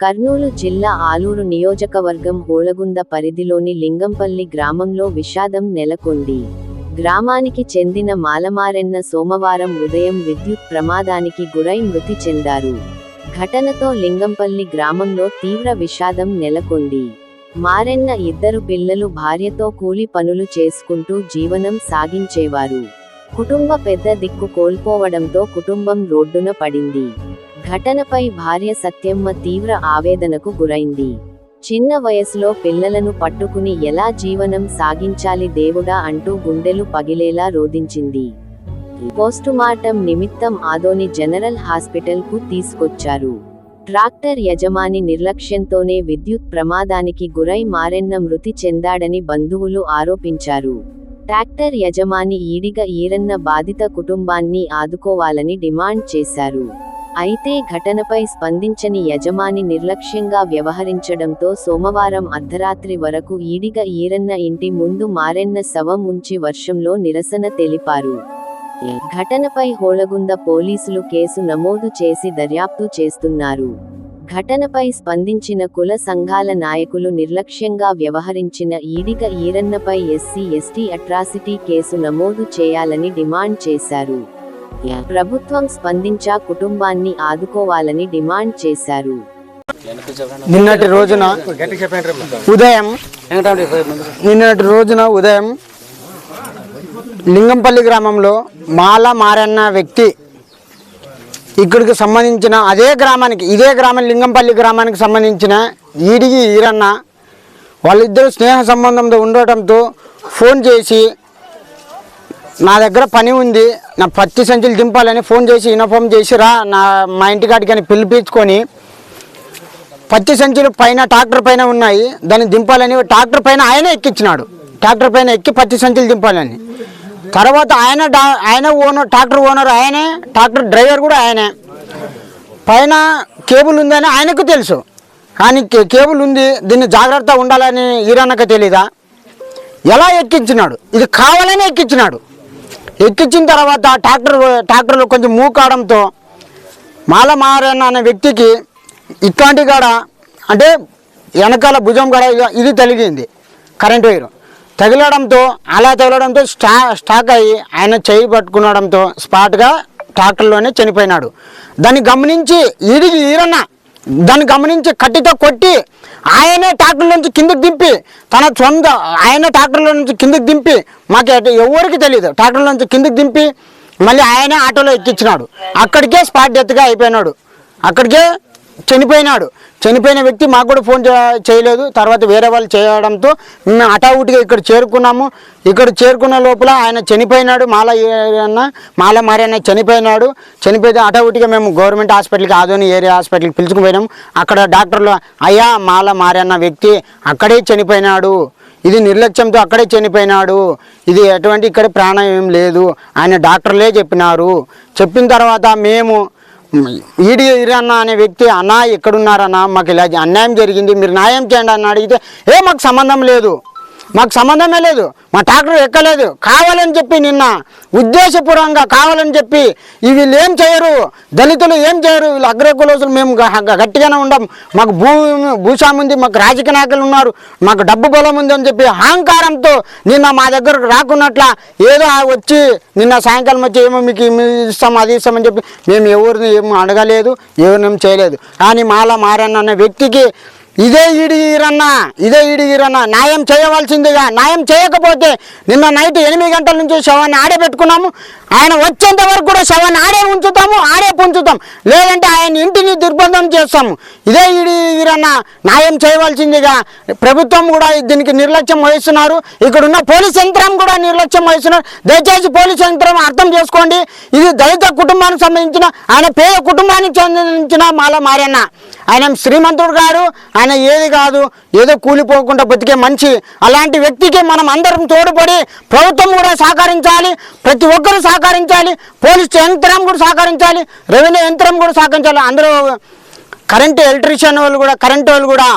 కర్నూలు జిల్లా ఆలూరు నియోజకవర్గం హోళగుంద పరిధిలోని లింగంపల్లి గ్రామంలో విషాదం నెలకొంది. గ్రామానికి చెందిన మాలమారెన్న సోమవారం ఉదయం విద్యుత్ ప్రమాదానికి గురై మృతి చెందారు. ఘటనతో లింగంపల్లి గ్రామంలో తీవ్ర విషాదం నెలకొంది. మారెన్న ఇద్దరు పిల్లలు భార్యతో కూలి పనులు చేసుకుంటూ జీవనం సాగించేవారు. కుటుంబ పెద్ద దిక్కు కోల్పోవడంతో కుటుంబం రోడ్డున పడింది. ఘటనపై భార్య సత్యమ్మ తీవ్ర ఆవేదనకు గురైంది. చిన్న వయసులో పిల్లలను పట్టుకుని ఎలా జీవనం సాగించాలి దేవుడా అంటూ గుండెలు పగిలేలా రోధించింది. పోస్టుమార్టం నిమిత్తం ఆదోని జనరల్ హాస్పిటల్కు తీసుకొచ్చారు. ట్రాక్టర్ యజమాని నిర్లక్ష్యంతోనే విద్యుత్ ప్రమాదానికి గురై మారెన్న మృతి చెందాడని బంధువులు ఆరోపించారు. ట్రాక్టర్ యజమాని ఈడిగ ఈరన్న బాధిత కుటుంబాన్ని ఆదుకోవాలని డిమాండ్ చేశారు. అయితే ఘటనపై స్పందించని యజమాని నిర్లక్ష్యంగా వ్యవహరించడంతో సోమవారం అర్ధరాత్రి వరకు ఈడిగ ఈరన్న ఇంటి ముందు మారెన్న శవం ఉంచి వర్షంలో నిరసన తెలిపారు. ఘటనపై హోళగుంద పోలీసులు కేసు నమోదు చేసి దర్యాప్తు చేస్తున్నారు. ఘటనపై స్పందించిన కుల సంఘాల నాయకులు నిర్లక్ష్యంగా వ్యవహరించిన ఈడిగ ఈరన్నపై ఎస్సీ ఎస్టీ అట్రాసిటీ కేసు నమోదు చేయాలని డిమాండ్ చేశారు. ప్రభుత్వం స్పందించా కుటుంబాన్ని ఆదుకోవాలని డిమాండ్ చేశారు. నిన్నటి రోజున ఉదయం నిన్నటి రోజున ఉదయం లింగంపల్లి గ్రామంలో మాల మారన్న వ్యక్తి ఇక్కడికి సంబంధించిన అదే గ్రామానికి ఇదే గ్రామం లింగంపల్లి గ్రామానికి సంబంధించిన ఈడిగి ఈరన్న వాళ్ళిద్దరూ స్నేహ సంబంధంతో ఉండటంతో ఫోన్ చేసి నా దగ్గర పని ఉంది. నా పత్తి సంచులు దింపాలని ఫోన్ చేసి యూనిఫామ్ చేసిరా నా మా ఇంటికాడికి అని పిలిపించుకొని పత్తి సంచులు పైన ట్రాక్టర్ పైన ఉన్నాయి. దాన్ని దింపాలని ట్రాక్టర్ పైన ఆయనే ఎక్కించినాడు. ట్రాక్టర్ పైన ఎక్కి పత్తి సంచులు దింపాలని. తర్వాత ఆయన ఆయన ఓనర్ ట్రాక్టర్ ఓనర్ ఆయనే ట్రాక్టర్ డ్రైవర్ కూడా ఆయనే. పైన కేబుల్ ఉందని ఆయనకు తెలుసు. కానీ కేబుల్ ఉంది దీన్ని జాగ్రత్త ఉండాలని ఈరన్నకు తెలీదా? ఎలా ఎక్కించినాడు? ఇది కావాలని ఎక్కించినాడు. ఎక్కించిన తర్వాత ట్రాక్టర్ ట్రాక్టర్లో కొంచెం మూకాడంతో మాల మారన్న అనే వ్యక్తికి ఇట్లాంటి కాడ అంటే వెనకాల భుజం కాడ ఇది తగిలింది కరెంట్ వైరు. తగిలడంతో అలా తగలడంతో స్టా స్టాక్ అయ్యి ఆయన చేయి పట్టుకునడంతో స్పాట్గా ట్రాక్టర్లోనే చనిపోయినాడు. దాన్ని గమనించి ఈడికి ఈరన్నా దాన్ని గమనించి కట్టితో కొట్టి ఆయనే ట్రాక్టర్ నుంచి కిందకి దింపి తన సొంత ఆయన ట్రాక్టర్లో నుంచి కిందకి దింపి మాకు ఎవరికి తెలియదు. ట్రాక్టర్ నుంచి కిందకి దింపి మళ్ళీ ఆయనే ఆటోలో ఎక్కించినాడు. అక్కడికే స్పాట్ డెత్గా అయిపోయినాడు. అక్కడికే చనిపోయినాడు. చనిపోయిన వ్యక్తి మాకు కూడా ఫోన్ చేయలేదు. తర్వాత వేరే వాళ్ళు చేయడంతో మేము హఠావుటిగా ఇక్కడ చేరుకున్నాము. ఇక్కడ చేరుకున్న లోపల ఆయన చనిపోయినాడు. మాల అన్న మాల మారన్న చనిపోయినాడు. చనిపోతే హఠావుటిగా మేము గవర్నమెంట్ హాస్పిటల్కి ఆదోని ఏరియా హాస్పిటల్కి పిలుచుకుపోయినాము. అక్కడ డాక్టర్లు అయ్యా మాల మారన్న వ్యక్తి అక్కడే చనిపోయినాడు. ఇది నిర్లక్ష్యంతో అక్కడే చనిపోయినాడు. ఇది ఎటువంటి ఇక్కడ ప్రాణం ఏం లేదు. ఆయన డాక్టర్లే చెప్పినారు. చెప్పిన తర్వాత మేము ఈడి ఈరన్న అనే వ్యక్తి అన్నా ఎక్కడున్నారన్నా? మాకు ఇలా అన్యాయం జరిగింది మీరు న్యాయం చేయండి అని అడిగితే ఏ మాకు సంబంధం లేదు. మాకు సంబంధమే లేదు. మా ట్రాక్టర్ ఎక్కలేదు. కావాలని చెప్పి నిన్న ఉద్దేశపూర్వకంగా కావాలని చెప్పి వీళ్ళు ఏం చేయరు? దళితులు ఏం చేయరు? వీళ్ళు అగ్రకులోసులు మేము గట్టిగానే ఉండం. మాకు భూ భూస్వామి ఉంది మాకు రాజకీయ నాయకులు ఉన్నారు. మాకు డబ్బు బలం ఉంది అని చెప్పి అహంకారంతో నిన్న మా దగ్గరకు రాకున్నట్ల ఏదో వచ్చి నిన్న సాయంకాలం వచ్చి ఏమో మీకు ఇస్తాం అది ఇస్తామని చెప్పి మేము ఎవరిని ఏమో అడగలేదు ఎవరినేం చేయలేదు. కానీ మాల మారన్న వ్యక్తికి ఇదే ఈడిగిరన్నా ఇదే ఈడిగిరన్నా న్యాయం చేయవలసిందిగా న్యాయం చేయకపోతే నిన్న నైట్ ఎనిమిది గంటల నుంచి శవాన్ని ఆడే పెట్టుకున్నాము. ఆయన వచ్చేంత వరకు కూడా శవాన్ని ఆడే ఉంచుతాము ఆడే పుంచుతాం లేదంటే ఆయన ఇంటిని దుర్బంధం చేస్తాము. ఇదే ఈడిగిరన్నా న్యాయం చేయవలసిందిగా ప్రభుత్వం కూడా దీనికి నిర్లక్ష్యం వహిస్తున్నారు. ఇక్కడ ఉన్న పోలీస్ యంత్రం కూడా నిర్లక్ష్యం వహిస్తున్నారు. దయచేసి పోలీస్ యంత్రం అర్థం చేసుకోండి. ఇది దళిత కుటుంబానికి సంబంధించిన ఆయన పేద కుటుంబానికి సంబంధించిన మాల మారన్న. ఆయన శ్రీమంతుడు గారు ఆయన ఏది కాదు ఏదో కూలిపోకుండా బతికే మనిషి అలాంటి వ్యక్తికి మనం అందరం తోడుపడి ప్రభుత్వం కూడా సహకరించాలి ప్రతి ఒక్కరూ సహకరించాలి పోలీస్ యంత్రం కూడా సహకరించాలి రెవెన్యూ యంత్రం కూడా సహకరించాలి. అందరూ కరెంట్ ఎలక్ట్రీషియన్ వాళ్ళు కూడా కరెంటు వాళ్ళు కూడా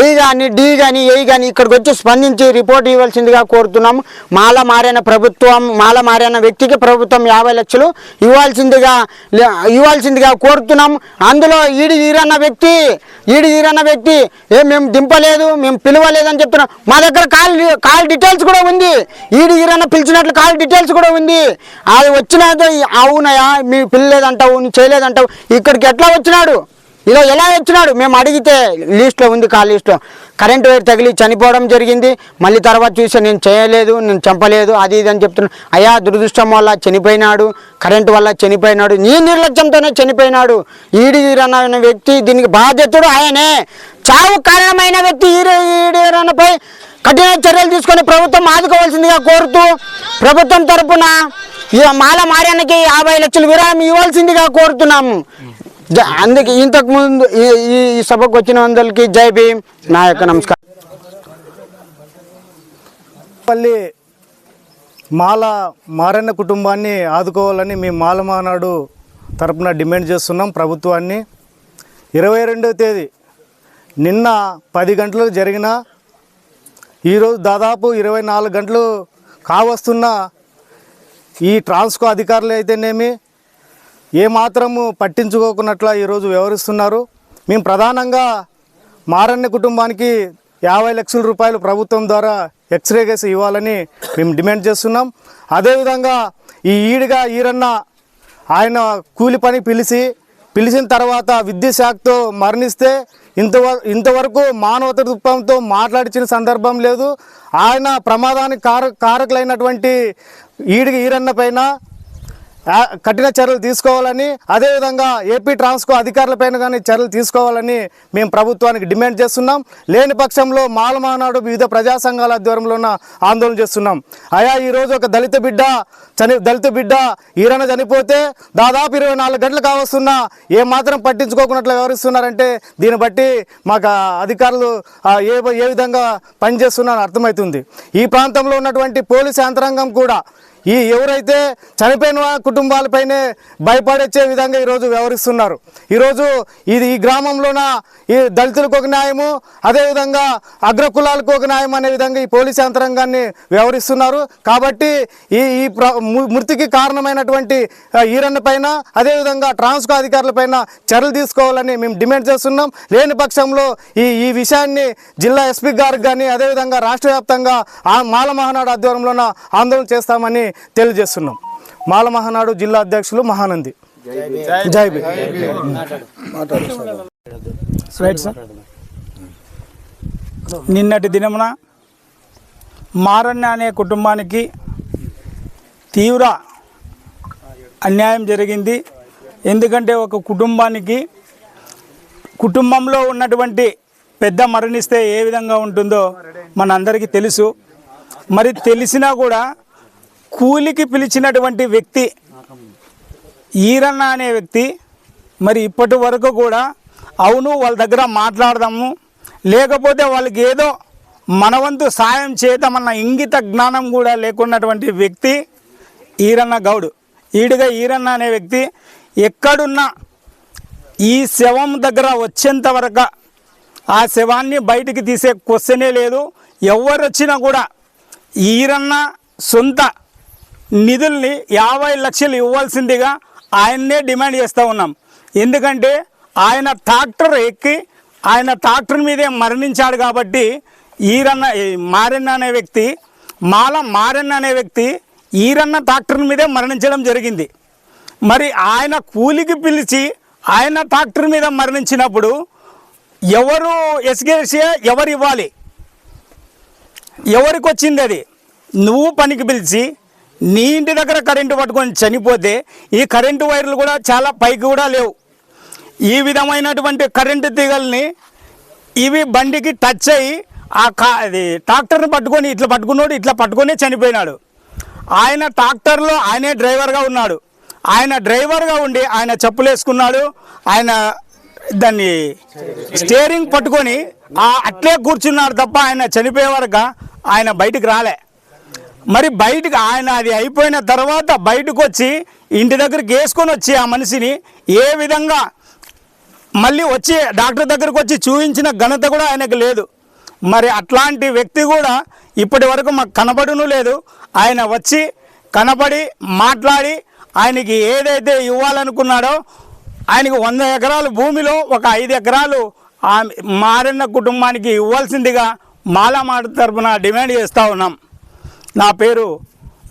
ఏ కానీ డి కానీ ఏ కానీ ఇక్కడికి వచ్చి స్పందించి రిపోర్ట్ ఇవ్వాల్సిందిగా కోరుతున్నాము. మాల మారిన ప్రభుత్వం మాల మారిన వ్యక్తికి ప్రభుత్వం యాభై లక్షలు ఇవ్వాల్సిందిగా ఇవ్వాల్సిందిగా కోరుతున్నాం అందులో ఈడి ఈరన్న వ్యక్తి ఈడి ఈరన్న వ్యక్తి ఏ మేము దింపలేదు మేము పిలవలేదని చెప్తున్నాం. మా దగ్గర కాల్ కాల్ డీటెయిల్స్ కూడా ఉంది. ఈడి ఈరన్న పిలిచినట్లు కాల్ డీటెయిల్స్ కూడా ఉంది. అది వచ్చినది అవునయా మీ పిల్లలేదంటావు నువ్వు చేయలేదంటావు. ఇక్కడికి ఎట్లా వచ్చినాడు? ఇలా ఎలా వచ్చినాడు? మేము అడిగితే లిస్ట్లో ఉంది కాల్ లిస్ట్లో. కరెంటు వైర్ తగిలి చనిపోవడం జరిగింది. మళ్ళీ తర్వాత చూసి నేను చేయలేదు నేను చంపలేదు అది ఇది అని చెప్తున్నాను అయ్యా దురదృష్టం వల్ల చనిపోయినాడు కరెంటు వల్ల చనిపోయినాడు నీ నిర్లక్ష్యంతోనే చనిపోయినాడు. ఈడి వ్యక్తి దీనికి బాధ్యతుడు ఆయనే. చావు కారణమైన వ్యక్తి ఈడి ఈడీరన్నపై కఠిన చర్యలు తీసుకొని ప్రభుత్వం ఆదుకోవాల్సిందిగా కోరుతూ ప్రభుత్వం తరపున ఈ మాల మార్యానికి యాభై లక్షలు విరామం ఇవ్వాల్సిందిగా కోరుతున్నాము. అందుకే ఇంతకు ముందు ఈ- ఈ సభకు వచ్చిన అందరికి జై భీమ్. నా యొక్క నమస్కారం. పల్లి మాల మారన్న కుటుంబాన్ని ఆదుకోవాలని మేము మాల మానాడు తరపున డిమాండ్ చేస్తున్నాం ప్రభుత్వాన్ని. ఇరవై రెండవ తేదీ నిన్న పది గంటలకు జరిగిన ఈరోజు దాదాపు ఇరవై నాలుగు గంటలు కావస్తున్న ఈ ట్రాన్స్కో అధికారులు అయితేనేమి ఏమాత్రము పట్టించుకోకున్నట్ల ఈరోజు వ్యవహరిస్తున్నారు. మేము ప్రధానంగా మారన్న కుటుంబానికి యాభై లక్షల రూపాయలు ప్రభుత్వం ద్వారా ఎక్స్రే కేసు ఇవ్వాలని మేము డిమాండ్ చేస్తున్నాం. అదేవిధంగా ఈ ఈడిగా ఈరన్న ఆయన కూలి పని పిలిచి పిలిచిన తర్వాత విద్యుత్ మరణిస్తే ఇంతవర ఇంతవరకు మానవత రూపంతో మాట్లాడించిన సందర్భం లేదు. ఆయన ప్రమాదానికి కార కారకులైనటువంటి ఈడిగి ఈరన్న పైన కఠిన చర్యలు తీసుకోవాలని అదేవిధంగా ఏపీ ట్రాన్స్కో అధికారులపైన కానీ చర్యలు తీసుకోవాలని మేము ప్రభుత్వానికి డిమాండ్ చేస్తున్నాం. లేని పక్షంలో మాలమానాడు వివిధ ప్రజా సంఘాల ఆధ్వర్యంలో ఉన్న ఆందోళన చేస్తున్నాం. అయా ఈరోజు ఒక దళిత బిడ్డ చని దళిత బిడ్డ ఈరన చనిపోతే దాదాపు ఇరవై నాలుగు గంటలు కావస్తున్నా ఏమాత్రం పట్టించుకోకున్నట్లు వ్యవహరిస్తున్నారంటే దీన్ని బట్టి మాకు అధికారులు ఏ ఏ విధంగా పనిచేస్తున్నారని అర్థమవుతుంది. ఈ ప్రాంతంలో ఉన్నటువంటి పోలీస్ యంత్రాంగం కూడా ఈ ఎవరైతే చనిపోయిన కుటుంబాలపైనే భయపడేచ్చే విధంగా ఈరోజు వ్యవహరిస్తున్నారు. ఈరోజు ఇది ఈ గ్రామంలోన ఈ దళితులకు ఒక న్యాయము అదేవిధంగా అగ్రకులాలకు ఒక న్యాయం అనే విధంగా ఈ పోలీస్ యంత్రాంగాన్ని వ్యవహరిస్తున్నారు. కాబట్టి ఈ ఈ ప్ర ము- మృతికి కారణమైనటువంటి ఈరన్న పైన అదేవిధంగా ట్రాన్స్కో అధికారుల పైన చర్యలు తీసుకోవాలని మేము డిమాండ్ చేస్తున్నాం. లేని పక్షంలో ఈ ఈ విషయాన్ని జిల్లా ఎస్పీ గారికి కానీ అదేవిధంగా రాష్ట్ర వ్యాప్తంగా మాల మహానాడు ఆధ్వర్యంలోన ఆందోళన చేస్తామని తెలియజేస్తున్నాం. మాల మహానాడు జిల్లా అధ్యక్షులు మహానంది. జై రైట్ సార్ నిన్నటి దినమున మారన్న అనే కుటుంబానికి తీవ్ర అన్యాయం జరిగింది. ఎందుకంటే ఒక కుటుంబానికి కుటుంబంలో ఉన్నటువంటి పెద్ద మరణిస్తే ఏ విధంగా ఉంటుందో మనందరికీ తెలుసు. మరి తెలిసినా కూడా కూలికి పిలిచినటువంటి వ్యక్తి ఈరన్న అనే వ్యక్తి మరి ఇప్పటి వరకు కూడా అవును వాళ్ళ దగ్గర మాట్లాడదాము. లేకపోతే వాళ్ళకి ఏదో మనవంతు సాయం చేద్దామన్న ఇంగిత జ్ఞానం కూడా లేకున్నటువంటి వ్యక్తి ఈరన్న గౌడు. ఈడుగా ఈరన్న అనే వ్యక్తి ఎక్కడున్నా ఈ శవం దగ్గర వచ్చేంత వరకు ఆ శవాన్ని బయటికి తీసే క్వశ్చనే లేదు. ఎవరు వచ్చినా కూడా ఈరన్న సొంత నిధుల్ని యాభై లక్షలు ఇవ్వాల్సిందిగా ఆయన్నే డిమాండ్ చేస్తూ ఉన్నాం. ఎందుకంటే ఆయన ట్రాక్టర్ ఎక్కి ఆయన ట్రాక్టర్ మీదే మరణించాడు కాబట్టి ఈరన్న మారెన్న అనే వ్యక్తి మాల మారెన్న అనే వ్యక్తి ఈరన్న ట్రాక్టర్ మీదే మరణించడం జరిగింది. మరి ఆయన కూలికి పిలిచి ఆయన ట్రాక్టర్ మీద మరణించినప్పుడు ఎవరు ఎస్గేసియా ఎవరు ఇవ్వాలి? ఎవరికి వచ్చింది అది? నువ్వు పనికి పిలిచి నీ ఇంటి దగ్గర కరెంటు పట్టుకొని చనిపోతే ఈ కరెంటు వైర్లు కూడా చాలా పైకి కూడా లేవు. ఈ విధమైనటువంటి కరెంటు తీగల్ని ఇవి బండికి టచ్ అయ్యి ఆ కా అది ట్రాక్టర్ని పట్టుకొని ఇట్లా పట్టుకున్నాడు ఇట్లా పట్టుకొని చనిపోయినాడు. ఆయన ట్రాక్టర్లో ఆయనే డ్రైవర్గా ఉన్నాడు. ఆయన డ్రైవర్గా ఉండి ఆయన చెప్పులు వేసుకున్నాడు. ఆయన దాన్ని స్టీరింగ్ పట్టుకొని అట్లే కూర్చున్నాడు తప్ప ఆయన చనిపోయే వరకు ఆయన బయటికి రాలే. మరి బయటకు ఆయన అది అయిపోయిన తర్వాత బయటకు వచ్చి ఇంటి దగ్గరికి వేసుకొని వచ్చి ఆ మనిషిని ఏ విధంగా మళ్ళీ వచ్చి డాక్టర్ దగ్గరకు వచ్చి చూపించిన ఘనత కూడా ఆయనకు లేదు. మరి అట్లాంటి వ్యక్తి కూడా ఇప్పటి వరకు మాకు కనపడను లేదు. ఆయన వచ్చి కనపడి మాట్లాడి ఆయనకి ఏదైతే ఇవ్వాలనుకున్నాడో ఆయనకు వంద ఎకరాలు భూమిలో ఒక ఐదు ఎకరాలు ఆ కుటుంబానికి ఇవ్వాల్సిందిగా మాలా మాట తరపున డిమాండ్ చేస్తూ ఉన్నాం. నా పేరు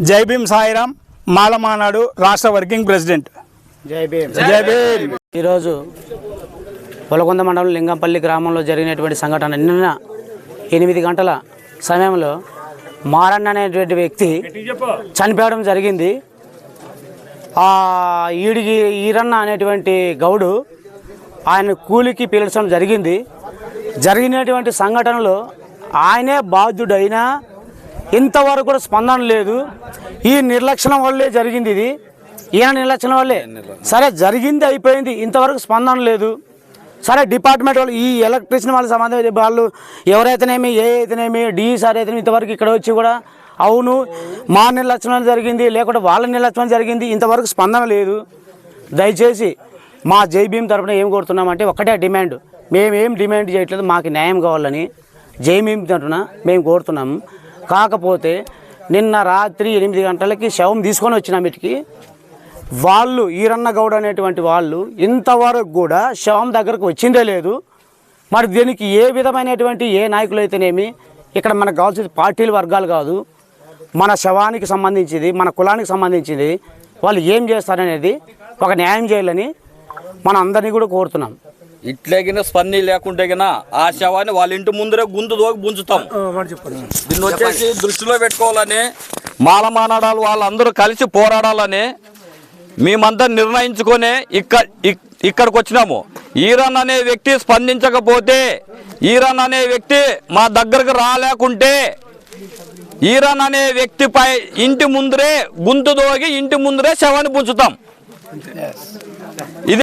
జైభీం సాయిరాం మాలమానాడు రాష్ట్ర వర్కింగ్ ప్రెసిడెంట్. జై భీమ్. జై భీమ్. ఈరోజు పొలకొంద మండలం లింగంపల్లి గ్రామంలో జరిగినటువంటి సంఘటన నిన్న ఎనిమిది గంటల సమయంలో మారన్న అనేటువంటి వ్యక్తి చనిపోవడం జరిగింది. ఆ ఈడికి ఈరన్న అనేటువంటి గౌడు ఆయన కూలికి పీల్చడం జరిగింది. జరిగినటువంటి సంఘటనలో ఆయనే బాధ్యుడైనా ఇంతవరకు కూడా స్పందన లేదు. ఈ నిర్లక్ష్యం వల్లే జరిగింది ఇది. ఈయన నిర్లక్ష్యం వల్లే. సరే జరిగింది అయిపోయింది. ఇంతవరకు స్పందన లేదు. సరే డిపార్ట్మెంట్ వాళ్ళు ఈ ఎలక్ట్రిషియన్ వాళ్ళ సంబంధం వాళ్ళు ఎవరైతేనేమి ఏ అయితేనేమి డి సార్ అయితేనేమి ఇంతవరకు ఇక్కడ వచ్చి కూడా అవును మా నిర్లక్ష్యం జరిగింది లేకుంటే వాళ్ళ నిర్లక్ష్యం జరిగింది ఇంతవరకు స్పందన లేదు. దయచేసి మా జైభీం తరఫున తరపున ఏం కోరుతున్నామంటే ఒకటే డిమాండ్. మేమేం డిమాండ్ చేయట్లేదు మాకు న్యాయం కావాలని జైభీం తరఫున తరపున మేము కోరుతున్నాము. కాకపోతే నిన్న రాత్రి ఎనిమిది గంటలకి శవం తీసుకొని వచ్చిన మీటికి వాళ్ళు ఈరన్న గౌడ్ అనేటువంటి వాళ్ళు ఇంతవరకు కూడా శవం దగ్గరకు వచ్చిందే లేదు. మరి దీనికి ఏ విధమైనటువంటి ఏ నాయకులు అయితేనేమి ఇక్కడ మనకు కావాల్సింది పార్టీల వర్గాలు కాదు. మన శవానికి సంబంధించింది మన కులానికి సంబంధించింది వాళ్ళు ఏం చేస్తారనేది ఒక న్యాయం చేయాలని మన అందరినీ కూడా కోరుతున్నాం. ఇట్లేగిన స్పంది లేకుంటే గిన ఆ శవాన్ని వాళ్ళ ఇంటి ముందరే గుంతు దోగి గుంజుతాం. దీన్ని వచ్చేసి దృష్టిలో పెట్టుకోవాలని మాల మానాడాలు వాళ్ళందరూ కలిసి పోరాడాలని మేమంతా నిర్ణయించుకొని ఇక్కడ ఇక్- ఇక్కడికి వచ్చినాము. ఈరన్ అనే వ్యక్తి స్పందించకపోతే ఈరన్ అనే వ్యక్తి మా దగ్గరకు రాలేకుంటే ఈరన్ అనే వ్యక్తిపై ఇంటి ముందరే గుంతు దోగి ఇంటి ముందరే శవాన్ని పుంచుతాం ఇది